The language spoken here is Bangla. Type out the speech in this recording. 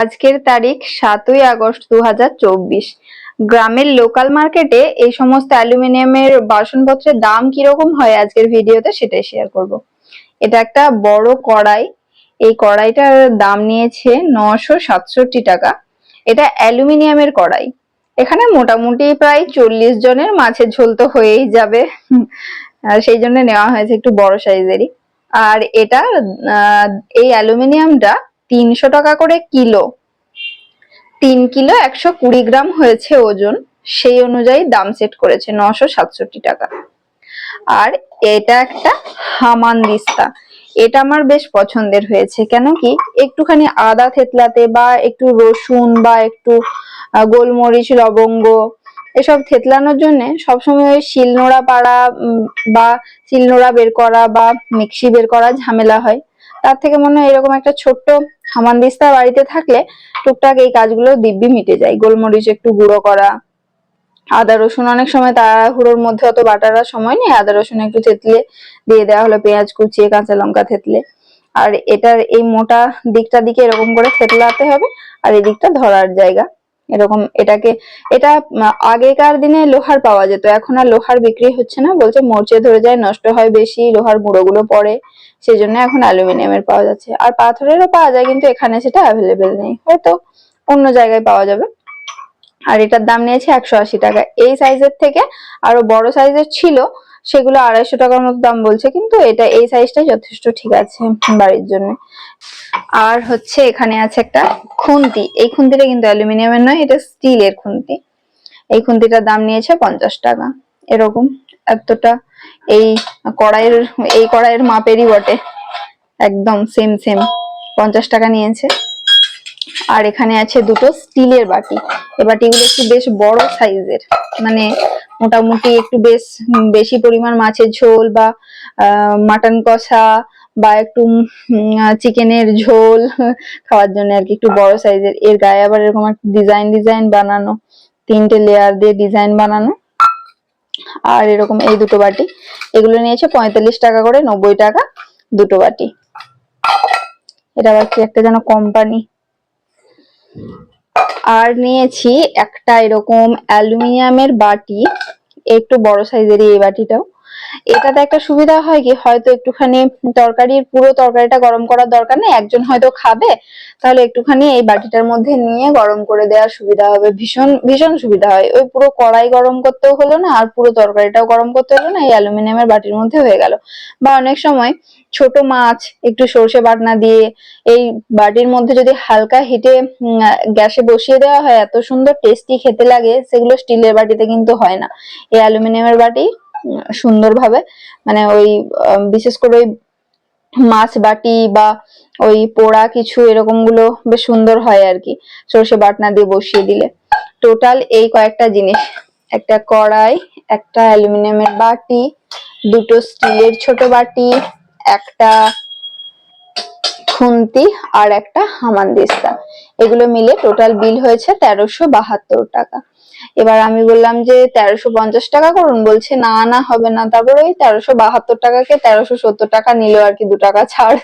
আজকের তারিখ সাতই আগস্ট দু হাজার চব্বিশ। গ্রামের লোকাল মার্কেটে এই সমস্ত অ্যালুমিনিয়ামের বাসনপত্রের দাম কীরকম হয় আজকের ভিডিওতে সেটাই শেয়ার করব। এটা একটা বড় কড়াই। এই কড়াইটার দাম নিয়েছে নশো সাতষট্টি টাকা। এটা অ্যালুমিনিয়ামের কড়াই। এখানে মোটামুটি প্রায় চল্লিশ জনের মাছের ঝোল তো হয়েই যাবে। সেই জন্য নেওয়া হয়েছে একটু বড় সাইজেরই। আর এটা এই অ্যালুমিনিয়ামটা তিনশো টাকা করে কিলো। তিন কিলো একশো কুড়ি গ্রাম হয়েছে ওজন, সেই অনুযায়ী দাম সেট করেছে নশো সাতষট্টি টাকা। আর এটা একটা হামান দিস্তা। এটা আমার বেশ পছন্দের হয়েছে, কেন কি একটুখানি আদা থেতলাতে বা একটু রসুন বা একটু গোলমরিচ, লবঙ্গ এসব থেতলানোর জন্য সবসময় শিলনোড়া পাড়া বা শিলনোড়া বের করা বা মিক্সি বের করা ঝামেলা হয়। তার থেকে মনে হয় এরকম একটা ছোট্ট হামানদিস্তা বাড়িতে থাকলে টুকটাক এই কাজগুলো দিব্যি মিটে যায়। গোলমরিচ একটু গুঁড়ো করা। আদা রসুন অনেক সময় তাড়াহুড়োর মধ্যে অত বাটার সময় নেই। আদা রসুন একটু থেতলে দিয়ে দেওয়া হলো, পেঁয়াজ কুচিয়ে কাঁচা লঙ্কা থেতলে। আর এটার এই মোটা দিকটা দিকে এরকম করে থেতলাতে হবে, আর এই দিকটা ধরার জায়গা। এরকম এটাকে, এটা আগেকার দিনে লোহার পাওয়া যেত, এখন আর লোহার বিক্রি হচ্ছে না, বলছে মরচে ধরে যায়, নষ্ট হয় বেশি, লোহার গুঁড়োগুলো পড়ে সেই জন্য এখন অ্যালুমিনিয়ামের পাওয়া যাচ্ছে। আর পাথরেরও পাওয়া যায়, কিন্তু এখানে সেটা অ্যাভেলেবেল নেই, হয়তো অন্য জায়গায় পাওয়া যাবে। আর এটার দাম নিয়েছে একশো আশি টাকা। এই সাইজের থেকে আরও বড় সাইজের ছিল সেগুলো আড়াইশো টাকার মতো দাম বলছে, কিন্তু এটা এই সাইজটাই যথেষ্ট ঠিক আছে বাড়ির জন্য। আর হচ্ছে এখানে আছে একটা খুন্তি। এই খুন্তিটা কিন্তু অ্যালুমিনিয়ামের নয়, এটা স্টিলের খুন্তি। এই খুন্তিটার দাম নিয়েছে পঞ্চাশ টাকা। এরকম এতটা এই কড়াইয়ের এই কড়াইয়ের মাপেরই বটে। একদম সেম সেম পঞ্চাশ টাকা নিয়েছে। আর এখানে আছে দুটো স্টিলের বাটি। এ বাটিগুলো একটু বেশ বড় সাইজের। মানে মোটামুটি একটু বেশ বেশি পরিমাণ মাছের ঝোল বা মাটন কষা বা একটু চিকেনের ঝোল খাওয়ার জন্য আর কি একটু বড় সাইজের। এর গায়ে আবার এরকম একটা ডিজাইন ডিজাইন বানানো। তিনটে লেয়ার দিয়ে ডিজাইন বানানো। আর এরকম এই দুটো বাটি। এগুলো নিয়েছে পঁয়তাল্লিশ টাকা করে, নব্বই টাকা দুটো বাটি। এটা আবার কি একটা যেন কোম্পানি আর নিয়েছি একটা এরকম অ্যালুমিনিয়ামের বাটি একটু বড় সাইজেরই এই বাটিটাও। এটাতে একটা সুবিধা হয় কি? হয়তো একটুখানি তরকারির পুরো তরকারিটা গরম করার দরকার নেই, একজন হয়তো খাবে, তাহলে একটুখানি এই বাটিটার মধ্যে নিয়ে গরম করে দেওয়ার সুবিধা হবে। ভীষণ ভীষণ সুবিধা হয়। ওই পুরো কড়াই গরম করতেও হলো না, আর পুরো তরকারিটাও গরম করতে হলো না, এই অ্যালুমিনিয়ামের বাটির মধ্যে হয়ে গেল। বা অনেক সময় ছোট মাছ, একটু সর্ষে বাটনা দিয়ে এই বাটির মধ্যে যদি হালকা হিটে গ্যাসে বসিয়ে দেওয়া হয়, এত সুন্দর টেস্টি খেতে লাগে, সেগুলো স্টিলের বাটিতে কিন্তু হয় না। এই অ্যালুমিনিয়ামের বাটি সুন্দরভাবে মানে ওই বিশেষ করে ওই মাছ বাটি বা ওই পোড়া কিছু এরকমগুলো বেশ সুন্দর হয় আর কি, সরষে বাটনা দিয়ে বসিয়ে দিলে। টোটাল এই কয়েকটা জিনিস, একটা কড়াই, একটা অ্যালুমিনিয়ামের বাটি, দুটো স্টিলের ছোট বাটি, একটা খুন্তি আর একটা হামানদিস্তা এগুলো মিলে টোটাল বিল হয়েছে তেরোশো বাহাত্তর টাকা। এবার আমি বললাম যে তেরোশো পঞ্চাশ টাকা করুন, বলছে না না, হবে না। তারপর ওই তেরোশো বাহাত্তর টাকাকে তেরোশো সত্তর টাকা নিল আর কি, দু টাকা ছাড়।